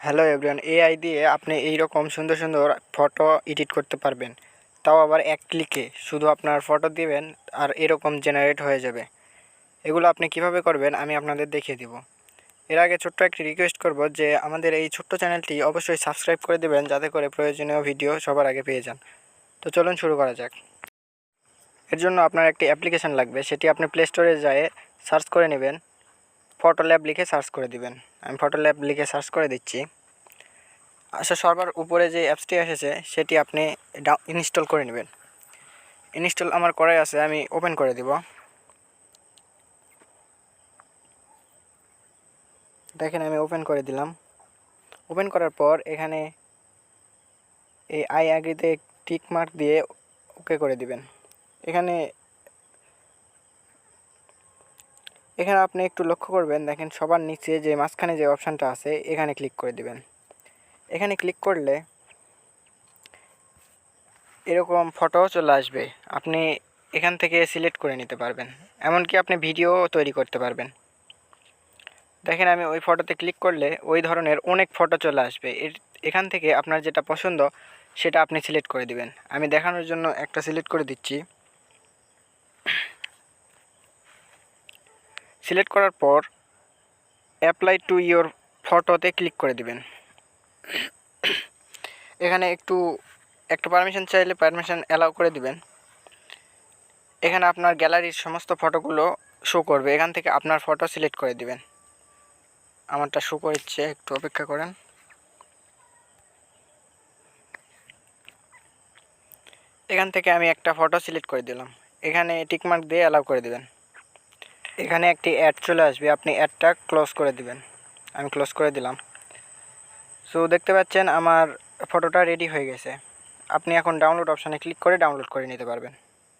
Hello everyone AI দিয়ে আপনি এই রকম সুন্দর সুন্দর ফটো এডিট করতে পারবেন। তাও আবার এক ক্লিকে শুধু আপনার ফটো দিবেন আর এরকম জেনারেট হয়ে যাবে। এগুলো আপনি কীভাবে করবেন আমি আপনাদের দেখিয়ে দিব। এর আগে ছোট্ট একটি রিকোয়েস্ট করব যে আমাদের এই ছোট্ট চ্যানেলটি অবশ্যই সাবস্ক্রাইব করে দেবেন, যাতে করে প্রয়োজনীয় ভিডিও সবার আগে পেয়ে যান। তো চলুন শুরু করা যাক। এর জন্য আপনার একটি অ্যাপ্লিকেশন লাগবে, সেটি আপনি প্লে স্টোরে যেয়ে সার্চ করে নেবেন। ফটো ল্যাব লিখে সার্চ করে দিবেন। আমি ফটো ল্যাব লিখে সার্চ করে দিচ্ছি। আচ্ছা সবার উপরে যে অ্যাপসটি এসেছে, সেটি আপনি ইনস্টল করে নেবেন। ইনস্টল আমার করাই আছে, আমি ওপেন করে দিব। দেখেন, আমি ওপেন করে দিলাম। ওপেন করার পর এখানে এই আই আগ্রিতে টিক মার্ক দিয়ে ওকে করে দিবেন। এখানে এখানে আপনি একটু লক্ষ্য করবেন, দেখেন সবার নিচে যে মাঝখানে যে অপশানটা আছে, এখানে ক্লিক করে দিবেন। এখানে ক্লিক করলে এরকম ফটো চলে আসবে। আপনি এখান থেকে সিলেক্ট করে নিতে পারবেন। এমনকি আপনি ভিডিও তৈরি করতে পারবেন। দেখেন আমি ওই ফটোতে ক্লিক করলে ওই ধরনের অনেক ফটো চলে আসবে। এর, এখান থেকে আপনার যেটা পছন্দ, সেটা আপনি সিলেক্ট করে দিবেন। আমি দেখানোর জন্য একটা সিলেক্ট করে দিচ্ছি। সিলেক্ট করার পর অ্যাপ্লাই টু ইয়োর ফটোতে ক্লিক করে দিবেন। এখানে একটু, একটা পারমিশন চাইলে পারমিশন অ্যালাউ করে দিবেন। এখানে আপনার গ্যালারির সমস্ত ফটোগুলো শো করবে। এখান থেকে আপনার ফটো সিলেক্ট করে দিবেন। আমারটা শো করছে, একটু অপেক্ষা করেন। এখান থেকে আমি একটা ফটো সিলেক্ট করে দিলাম। এখানে টিকমার্ক দিয়ে অ্যালাউ করে দিবেন। এখানে একটি অ্যাড চলে আসবে, আপনি অ্যাডটা ক্লোজ করে দিবেন। আমি ক্লোজ করে দিলাম। সো দেখতে পাচ্ছেন আমার ফটোটা রেডি হয়ে গেছে। আপনি এখন ডাউনলোড অপশানে ক্লিক করে ডাউনলোড করে নিতে পারবেন।